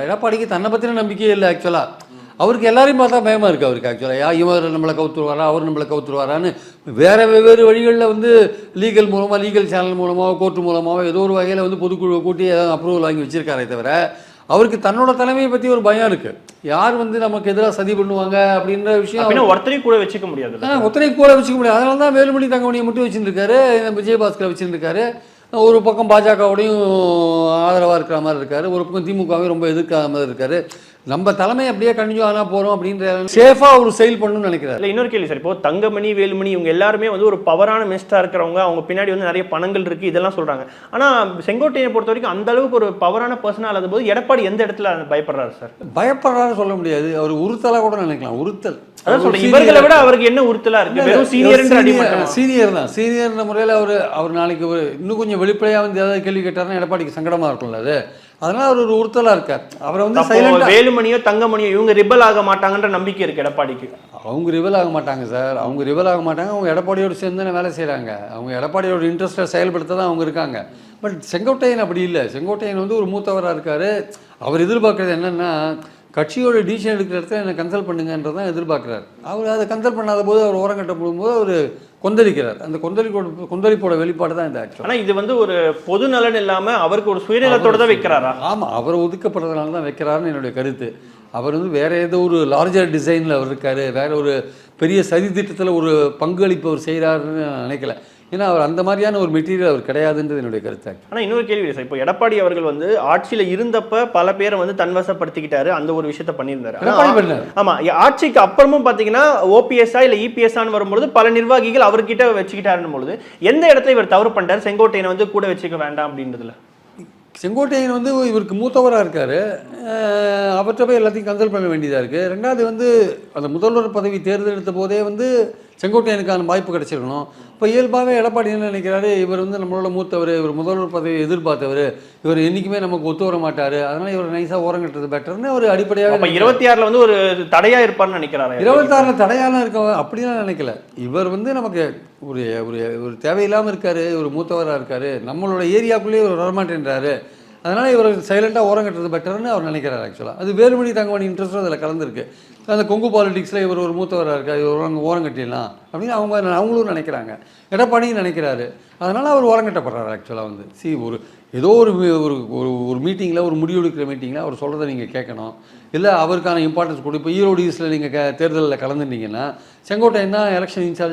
எடப்பாடிக்கு தன்னை பற்றின நம்பிக்கையே இல்லை ஆக்சுவலாக அவருக்கு எல்லாரையும் பார்த்தா பயமாக இருக்குது அவருக்கு ஆக்சுவலாக இவர் நம்மளை கவுத்துருவாரா அவர் நம்மளை கவுத்துருவாரான்னு வேறு வெவ்வேறு வழிகளில் வந்து லீகல் மூலமாக லீகல் சேனல் மூலமாக கோர்ட்டு மூலமாக ஏதோ ஒரு வகையில் வந்து பொதுக்குழுவை கூட்டி ஏதாவது அப்ரூவல் வாங்கி வச்சிருக்காரே தவிர அவருக்கு தன்னோட தலைமையை பற்றி ஒரு பயம் இருக்குது யார் வந்து நமக்கு எதிராக சதி பண்ணுவாங்க அப்படின்ற விஷயம் ஒருத்தரையும் கூட வச்சுக்க முடியாது ஒத்தனை கூட வச்சுக்க முடியாது. அதனால தான் வேலுமணி தங்கமணியை மட்டும் வச்சுருக்காரு விஜயபாஸ்கரை வச்சுருக்காரு ஒரு பக்கம் பாஜகவோடையும் ஆதரவாக இருக்கிற மாதிரி இருக்காரு ஒரு பக்கம் திமுகவையும் ரொம்ப எதிர்க்காத மாதிரி இருக்காரு. நம்ம தலைமை அப்படியே கண்டினியூ ஆனால் போகிறோம் அப்படின்ற சேஃபாக ஒரு செயல் பண்ணணும்னு நினைக்கிறாரு. இல்ல இன்னொரு கேள்வி சார். இப்போ தங்கமணி வேலுமணி இவங்க எல்லாருமே வந்து ஒரு பவரான மினிஸ்டரா இருக்கிறவங்க அவங்க பின்னாடி வந்து நிறைய பணங்கள் இருக்கு இதெல்லாம் சொல்றாங்க. ஆனா செங்கோட்டையை பொறுத்த வரைக்கும் அந்த அளவுக்கு ஒரு பவரான பர்சனா இல்லாத போது எடப்பாடி எந்த இடத்துல பயப்படுறாரு சார்? பயப்படுறாரு சொல்ல முடியாது. அவர் உறுத்தலாக கூட நினைக்கலாம். உறுத்தல். அதான் சொல்றேன் இவர்களை விட அவருக்கு என்ன உறுத்தலா இருக்கு? வெறும் சீனியர் அடிமட்டம் சீனியர் தான். சீனியர்ன்ற முறையில் அவர் அவர் நாளைக்கு ஒரு இன்னும் கொஞ்சம் வெளிப்படையாக வந்து ஏதாவது கேள்வி கேட்டாருன்னா எடப்பாடிக்கு சங்கடமாக இருக்கும்ல அது. அதனால அவர் ஒரு உறுத்தலாக இருக்கார். அவரை வந்து வேலுமணியோ தங்கமணியோ இவங்க ரிபல் ஆக மாட்டாங்கன்ற நம்பிக்கை இருக்கு எடப்பாடிக்கு. அவங்க ரிவல் ஆக மாட்டாங்க சார் அவங்க ரிவல் ஆக மாட்டாங்க. அவங்க எடப்பாடியோடு சேர்ந்து தானே வேலை செய்கிறாங்க அவங்க எடப்பாடியோட இன்ட்ரெஸ்ட்டை செயல்படுத்த தான் அவங்க இருக்காங்க. பட் செங்கோட்டையன் அப்படி இல்லை. செங்கோட்டையன் வந்து ஒரு மூத்தவராக இருக்கார். அவர் எதிர்பார்க்குறது என்னென்னா கட்சியோட டிசிஷன் எடுக்கிற இடத்துல என்னை கன்சல்ட் பண்ணுங்கன்றது தான் எதிர்பார்க்குறாரு. அவர் அதை கன்சல்ட் பண்ணாத போது அவர் ஓரங்கட்ட போடும்போது அவர் கொந்தளிக்கிறார். அந்த கொந்தளிப்போட கொந்தளிப்போட வெளிப்பாடு தான் இந்த ஆக்சுவல் ஆனா இது வந்து ஒரு பொது நலன் இல்லாம அவருக்கு ஒரு சுயநலத்தோட தான் வைக்கிறாரா? ஆமாம் அவர் ஒதுக்கப்படுறதுனால தான் வைக்கிறாருன்னு என்னுடைய கருத்து. அவர் வந்து வேற ஏதோ ஒரு லார்ஜர் டிசைனில் அவர் இருக்காரு. வேற ஒரு பெரிய சதி திட்டத்தில் ஒரு பங்களிப்பு அவர் செய்கிறாருன்னு நான் நினைக்கல. ஏன்னா அவர் அந்த மாதிரியான ஒரு மெட்டீரியல் அவர் கிடையாதுன்றது என்னுடைய கருத்து ஆனா இன்னொரு கேள்வி சார். இப்போ எடப்பாடி அவர்கள் வந்து ஆட்சியில இருந்தப்ப பல பேரை வந்து தன்வசப்படுத்திக்கிட்டாரு. அந்த ஒரு விஷயத்த பண்ணியிருந்தாரு. ஆனா, எடப்பாடி பண்ணார் ஆமா ஆட்சிக்கு அப்புறமும் பாத்தீங்கன்னா ஓபிஎஸ்ஆ இல்ல இபிஎஸ்ஆன்னு வரும்பொழுது பல நிர்வாகிகள் அவர்கிட்ட வச்சுக்கிட்டாருன்னு பொழுது எந்த இடத்துல இவர் தவறு பண்ணிட்டாரு? செங்கோட்டையனை வந்து கூட வச்சுக்க வேண்டாம் அப்படின்றதுல. செங்கோட்டையன் வந்து இவருக்கு மூத்தவராக இருக்கார். போய் எல்லாத்தையும் கன்சல்ட் பண்ண வேண்டியதாக இருக்குது ரெண்டாவது வந்து அந்த முதல்வர் பதவி தேர்ந்தெடுத்த போதே வந்து செங்கோட்டையனுக்கான வாய்ப்பு கிடைச்சிருக்கணும். இப்போ இயல்பாகவே எடப்பாடி என்ன நினைக்கிறாரு? இவர் வந்து நம்மளோட மூத்தவர் இவர் முதல்வர் பதவி எதிர்பார்த்தவர். இவர் என்றைக்குமே நமக்கு ஒத்து வர மாட்டார். அதனால் இவர் நைஸாக ஓரம் கட்டுறது பெட்டர்னு ஒரு அடிப்படையாக இருபத்தி ஆறுல வந்து ஒரு தடையா இருப்பார்னு நினைக்கிறாரு? இருபத்தாறில் தடையாலாம் இருக்க அப்படிலாம் நினைக்கல. இவர் வந்து நமக்கு ஒரு ஒரு ஒரு தேவையில்லாமல் இருக்காரு. ஒரு மூத்தவராக இருக்காரு. நம்மளோட ஏரியாக்குள்ளேயே ஒரு வரமாட்டேன்றாரு. அதனால் இவர் சைலண்டாக ஓரம் கட்டுறது பெட்டர்னு அவர் நினைக்கிறார் ஆக்சுவலாக அது வேலுமணி தங்கமணி இன்ட்ரெஸ்ட்டும் அதில் கலந்துருக்கு. அந்த கொங்கு பாலிடிக்ஸில் இவர் ஒரு மூத்தவராக இருக்கார் இவர் ஓரம் ஓரம் கட்டிடலாம் அப்படின்னு அவங்க அவங்களும் நினைக்கிறாங்க. எடப்பாடியும் நினைக்கிறாரு. அதனால் அவர் ஓரம் கட்டப்படுறாரு ஆக்சுவலாக வந்து. சி ஒரு ஏதோ ஒரு ஒரு ஒரு ஒரு மீட்டிங்கில் ஒரு முடிவெடுக்கிற மீட்டிங்கில் அவர் சொல்கிறத நீங்கள் கேட்கணும். இல்லை அவருக்கான இம்பார்ட்டன்ஸ் கொடு. இப்போ ஈரோடு ஈஸ்டில் நீங்கள் க தேர்தலில் கலந்துட்டீங்கன்னா செங்கோட்டையன் தான் எலெக்ஷன் இன்சார்ஜ்